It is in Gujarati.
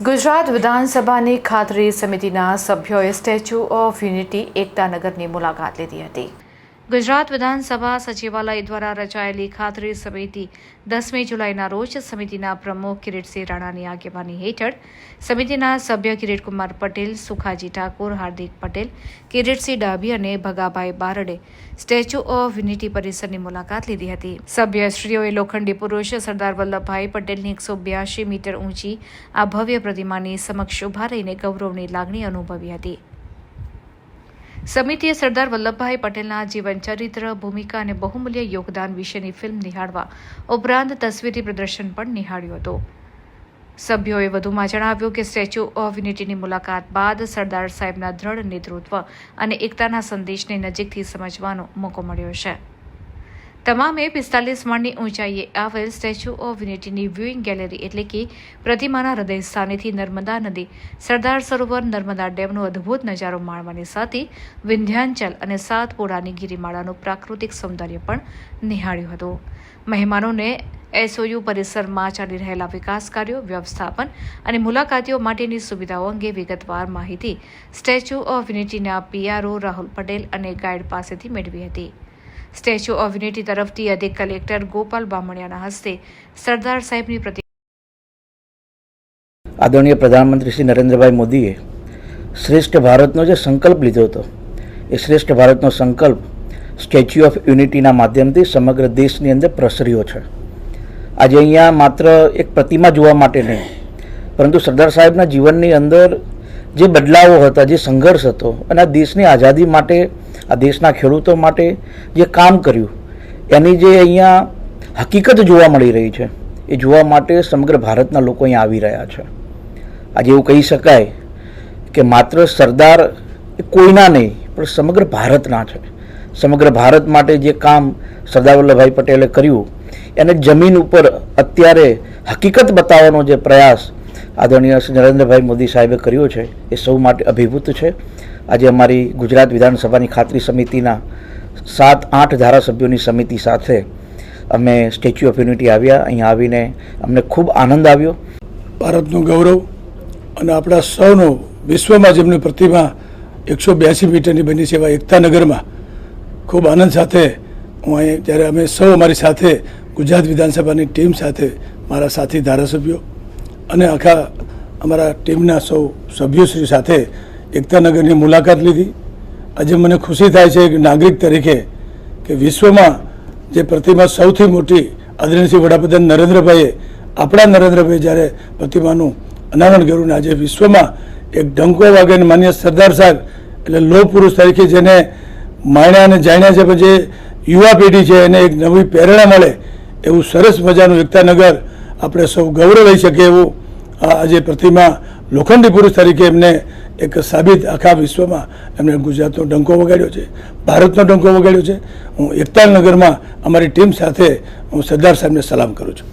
ગુજરાત વિધાનસભાની ખાતરી સમિતિના સભ્યોએ સ્ટેચ્યુ ઓફ યુનિટી એકતાનગરની મુલાકાત લીધી હતી. ગુજરાત વિધાનસભા સચિવાલય દ્વારા રચાયેલી ખાતરી સમિતિ દસમી જુલાઈના રોજ સમિતિના પ્રમુખ કિરીટસિંહ રાણાની આગેવાની હેઠળ સમિતિના સભ્ય કિરીટકુમાર પટેલ, સુખાજી ઠાકોર, હાર્દિક પટેલ, કિરીટસિંહ ડાભી અને ભગાભાઈ બારડે સ્ટેચ્યુ ઓફ યુનિટી પરિસરની મુલાકાત લીધી હતી. સભ્યશ્રીઓએ લોખંડી પુરુષ સરદાર વલ્લભભાઈ પટેલની એકસો બ્યાસી મીટર ઊંચી આ ભવ્ય પ્રતિમાની સમક્ષ ઊભા રહીને ગૌરવની લાગણી અનુભવી હતી. સમિતિએ સરદાર વલ્લભભાઈ પટેલના જીવન ચરિત્ર, ભૂમિકા અને બહુમૂલ્ય યોગદાન વિશેની ફિલ્મ નિહાળવા ઉપરાંત તસવીરી પ્રદર્શન પણ નિહાળ્યું હતું. સભ્યોએ વધુમાં જણાવ્યું કે સ્ટેચ્યુ ઓફ યુનિટીની મુલાકાત બાદ સરદાર સાહેબના દ્રઢ નેતૃત્વ અને એકતાના સંદેશને નજીકથી સમજવાનો મોકો મળ્યો છે. તમામે પિસ્તાલીસ માળની ઊંચાઈએ આવેલ સ્ટેચ્યુ ઓફ યુનિટીની વ્યુઇંગ ગેલેરી એટલે કે પ્રતિમાના હૃદય સ્થાનેથી નર્મદા નદી, સરદાર સરોવર નર્મદા ડેમનો અદ્ભુત નજારો માણવાની સાથે વિંધ્યાંચલ અને સાતપુરાની ગિરિમાળાનું પ્રાકૃતિક સૌંદર્ય પણ નિહાળ્યું હતું. મહેમાનોને એસઓયુ પરિસરમાં ચાલી રહેલા વિકાસ કાર્યો, વ્યવસ્થાપન અને મુલાકાતીઓ માટેની સુવિધાઓ અંગે વિગતવાર માહિતી સ્ટેચ્યુ ઓફ યુનિટીના પીઆરઓ રાહુલ પટેલ અને ગાઈડ પાસેથી મેળવી હતી. સ્ટેચ્યુ ઓફ યુનિટી તરફથી અધિક કલેક્ટર ગોપાલ બામણિયાના હસ્તે સરદાર સાહેબની પ્રતિ આદરણીય પ્રધાનમંત્રી શ્રી નરેન્દ્રભાઈ મોદીએ શ્રેષ્ઠ ભારતનો જે સંકલ્પ લીધો હતો, એ શ્રેષ્ઠ ભારતનો સંકલ્પ સ્ટેચ્યુ ઓફ યુનિટીના માધ્યમથી સમગ્ર દેશની અંદર પ્રસર્યો છે. આજે અહીંયા માત્ર એક પ્રતિમા જોવા માટે નહીં, પરંતુ સરદાર સાહેબના જીવનની અંદર જે બદલાવો હતા, જે સંઘર્ષ હતો અને આ દેશની આઝાદી માટે આ દેશના ખેડૂતો માટે જે કામ કર્યું, એની જે અહીંયા હકીકત જોવા મળી રહી છે, એ જોવા માટે સમગ્ર ભારતના લોકો અહીંયા આવી રહ્યા છે. આજે એવું કહી શકાય કે માત્ર સરદાર કોઈના નહીં, પણ સમગ્ર ભારતના છે. સમગ્ર ભારત માટે જે કામ સરદાર વલ્લભભાઈ પટેલે કર્યું, એને જમીન ઉપર અત્યારે હકીકત બતાવવાનો જે પ્રયાસ આદરણીય નરેન્દ્રભાઈ મોદી સાહેબે કર્યો છે, એ સૌ માટે અભિભૂત છે. આજે અમારી ગુજરાત વિધાનસભાની ખાતરી સમિતિના સાત, આઠ ધારાસભ્યોની સમિતિ સાથે અમે સ્ટેચ્યુ ઓફ યુનિટી આવ્યા. અહીંયા આવીને અમને ખૂબ આનંદ આવ્યો. ભારતનું ગૌરવ અને આપણા સૌનો વિશ્વમાં જેમની પ્રતિમા એકસો બ્યાસી મીટરની બની છે એવા એકતાનગરમાં ખૂબ આનંદ સાથે હું અહીં જ્યારે અમે સૌ અમારી સાથે ગુજરાત વિધાનસભાની ટીમ સાથે મારા સાથી ધારાસભ્યો અને આખા અમારા ટીમના સૌ સભ્યોશ્રી સાથે એકતાનગરની મુલાકાત લીધી. આજે મને ખુશી થાય છે એક નાગરિક તરીકે કે વિશ્વમાં જે પ્રતિમા સૌથી મોટી આદરણીય વડાપ્રધાન નરેન્દ્રભાઈએ, આપણા નરેન્દ્રભાઈ જ્યારે પ્રતિમાનું અનાવરણ કર્યું ને આજે વિશ્વમાં એક ડંકો વાગે માન્ય સરદાર સાહેબ એટલે લોહ પુરુષ તરીકે જેને માણ્યા અને જાણ્યા છે જે યુવા પેઢી છે એને એક નવી પ્રેરણા મળે એવું સરસ મજાનું એકતાનગર આપણે સૌ ગૌરવ લઈ શકીએ એવું આજે પ્રતિમા લોખંડી પુરુષ તરીકે એમને એક સાબિત આખા વિશ્વમાં એમણે ગુજરાતનો ડંકો વગાડ્યો છે, ભારતનો ડંકો વગાડ્યો છે. હું એકતાનગરમાં અમારી ટીમ સાથે હું સરદાર સાહેબને સલામ કરું છું.